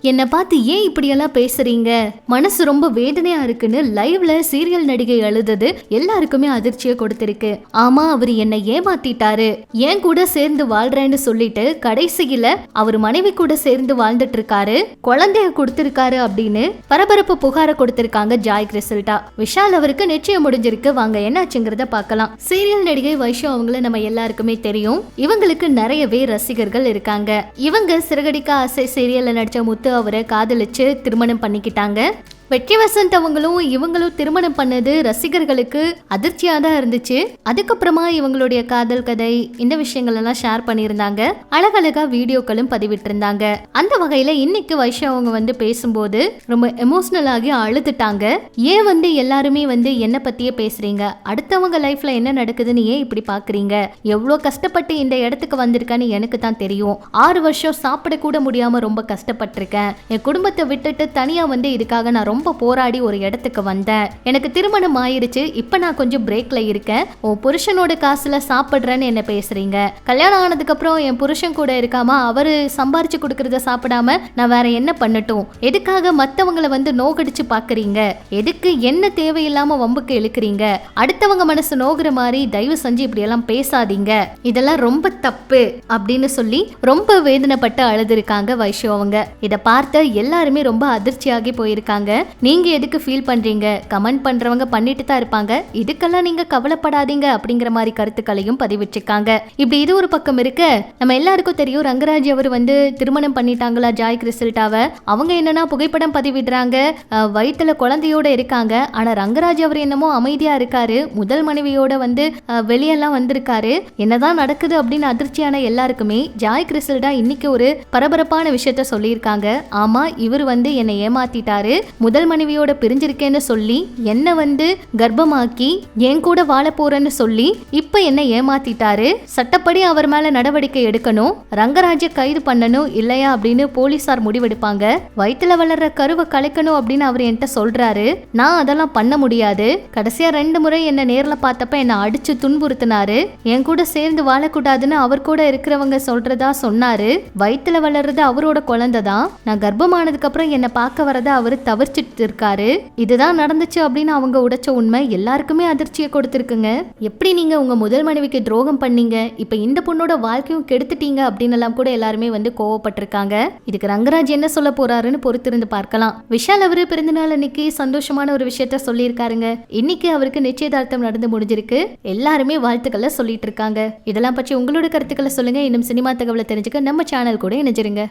என்னை பார்த்து ஏன் இப்படியெல்லாம் பேசுறீங்க? மனசு ரொம்ப வேதனையா இருக்குன்னு லைவ்ல சீரியல் நடிகை அழுதது எல்லாருக்குமே அதிர்ச்சியை கொடுத்திருக்கு. ஆமா அவர் என்னை ஏமாத்திட்டாரு. ஏன் கூட சேர்ந்து வாழ்றேன்னு சொல்லிட்டு கடைசியில அவர் மனைவி கூட சேர்ந்து வாழ்ந்துட்டு இருக்காரு குழந்தைய கொடுத்திருக்காரு அப்படின்னு பரபரப்பு புகார கொடுத்திருக்காங்க ஜாய் கிரிசல்டா விஷால் அவருக்கு நிச்சயம் முடிஞ்சிருக்கு. வாங்க என்னாச்சுங்கிறத பார்க்கலாம். சீரியல் நடிகை வைஷோ அவங்கள நம்ம எல்லாருக்குமே தெரியும். இவங்களுக்கு நிறையவே ரசிகர்கள் இருக்காங்க. இவங்க சிறகடிக்க ஆசை சீரியல்ல நடிச்ச முத்து அவரை காதலிச்சு திருமணம் பண்ணிக்கிட்டாங்க. வெற்றி வசந்த் அவங்களும் இவங்களும் திருமணம் பண்ணது ரசிகர்களுக்கு அதிர்ச்சியா தான் இருந்துச்சு. அதுக்கப்புறமா இவங்களுடைய காதல் கதை இந்த விஷயங்கள் எல்லாம் ஷேர் பண்ணியிருந்தாங்க. அழகழகா வீடியோக்களும் பதிவிட்டிருந்தாங்க. அந்த வகையில இன்னைக்கு வைஷா அவங்க வந்து பேசும்போது ரொம்ப எமோஷனல் ஆகி அழுதுட்டாங்க. ஏன் வந்து எல்லாருமே வந்து என்ன பத்தியே பேசுறீங்க? அடுத்தவங்க லைஃப்ல என்ன நடக்குதுன்னு ஏன் இப்படி பாக்குறீங்க? எவ்வளோ கஷ்டப்பட்டு இந்த இடத்துக்கு வந்திருக்கான்னு எனக்கு தான் தெரியும். ஆறு வருஷம் சாப்பிட கூட முடியாம ரொம்ப கஷ்டப்பட்டிருக்கேன். என் குடும்பத்தை விட்டுட்டு தனியா வந்து இதுக்காக நான் ரொம்ப ரொம்ப போராடி ஒரு இடத்துக்கு வந்தேன் எனக்கு திருமணம் ஆயிருச்சு இப்ப நான் கொஞ்சம் பிரேக்ல இருக்கேன். உன் புருஷனோட காசுல சாப்பிடுறேன்னு என்ன பேசுறீங்க? கல்யாணம் ஆனதுக்கு அப்புறம் என் புருஷன் கூட இருக்காம அவரு சம்பாரிச்சு கொடுக்கறத சாப்பிடாம நான் வேற என்ன பண்ணட்டும்? எதுக்காக மத்தவங்களை வந்து நோகடிச்சு பாக்குறீங்க? எதுக்கு என்ன தேவையில்லாம வம்புக்கு இழுக்கிறீங்க? அடுத்தவங்க மனசு நோகிற மாதிரி தயவு செஞ்சு இப்படி எல்லாம் பேசாதீங்க. இதெல்லாம் ரொம்ப தப்பு அப்படின்னு சொல்லி ரொம்ப வேதனைப்பட்டு அழுதுருக்காங்க வைஷோ அவங்க இதை பார்த்த எல்லாருமே ரொம்ப அதிர்ச்சியாகி போயிருக்காங்க. நீங்க எதுக்கு ஃபீல் பண்றீங்க? கமெண்ட் பண்றவங்க பண்ணிட்டு தான் இருப்பாங்க. இதுக்கெல்லாம் நீங்க கவலைப்படாதீங்க அப்படிங்கிற மாதிரி கருத்துக்களையும் பதிவிட்டிருக்காங்க. இப்படி இது ஒரு பக்கம் இருக்க. நம்ம எல்லாருக்கும் தெரியும் ரங்கராஜ் அவர் வந்து திருமணம் பண்ணிட்டாங்களா ஜாய் கிறிஸ்டல்டாவை. அவங்க என்னன்னா புகைப்படம் பதிவிடுறாங்க. வயிற்றுல வயித்துல குழந்தையோட இருக்காங்க. ஆனா ரங்கராஜ் அவர் என்னமோ அமைதியா இருக்காரு. முதல் மனைவியோட வந்து வெளியெல்லாம் வந்திருக்காரு. என்னதான் நடக்குது அப்படின்னு அதிர்ச்சியான எல்லாருக்குமே ஜாய் கிறிஸ்டல்டா இன்னைக்கு ஒரு பரபரப்பான விஷயத்த சொல்லியிருக்காங்க. ஆமா இவர் வந்து என்னை ஏமாத்திட்டாரு. முதல் மனைவியோட பிரிஞ்சிருக்கேன்னு சொல்லி என்ன வந்து கர்ப்பமாக்கி என் கூட வாழ போறேன்னு சொல்லி இப்ப என்ன ஏமாத்திட்டாரு. சட்டப்படி அவர் மேல நடவடிக்கை எடுக்கணும். ரங்கராஜ கைது பண்ணணும் இல்லையா அப்படின்னு போலீசார் முடிவெடுப்பாங்க. வயித்துல வளர்ற கருவை கலைக்கணும் அப்படின்னு அவர் என்கிட்ட சொல்றாரு. நான் அதெல்லாம் பண்ண முடியாது. கடைசியா ரெண்டு முறை என்ன நேர்ல பார்த்தப்ப என்ன அடிச்சு துன்புறுத்தினாரு. என் கூட சேர்ந்து வாழக்கூடாதுன்னு அவர் கூட இருக்கிறவங்க சொல்றதா சொன்னாரு. வயித்துல வளர்றது அவரோட குழந்தை தான் நான் கர்ப்பமானதுக்கு அப்புறம் என்ன பார்க்க வரத அவர் யோசிச்சுட்டு இருக்காரு இதுதான் நடந்துச்சு அப்படின்னு அவங்க உடைச்ச உண்மை எல்லாருக்குமே அதிர்ச்சியை கொடுத்துருக்குங்க. எப்படி நீங்க உங்க முதல் மனைவிக்கு துரோகம் பண்ணீங்க? இப்ப இந்த பொண்ணோட வாழ்க்கையும் கெடுத்துட்டீங்க அப்படின்னு எல்லாம் கூட எல்லாருமே வந்து கோவப்பட்டிருக்காங்க. இதுக்கு ரங்கராஜ் என்ன சொல்ல போறாருன்னு பொறுத்திருந்து பார்க்கலாம். விஷால் அவரு பிறந்தநாள் அன்னைக்கு சந்தோஷமான ஒரு விஷயத்த சொல்லியிருக்காருங்க. இன்னைக்கு அவருக்கு நிச்சயதார்த்தம் நடந்து முடிஞ்சிருக்கு. எல்லாருமே வாழ்த்துக்களை சொல்லிட்டு இருக்காங்க. இதெல்லாம் பற்றி உங்களோட கருத்துக்களை சொல்லுங்க. இன்னும் சினிமா தகவலை தெரிஞ்சுக்க நம்ம சேனல் கூட இணைஞ்சிருங்க.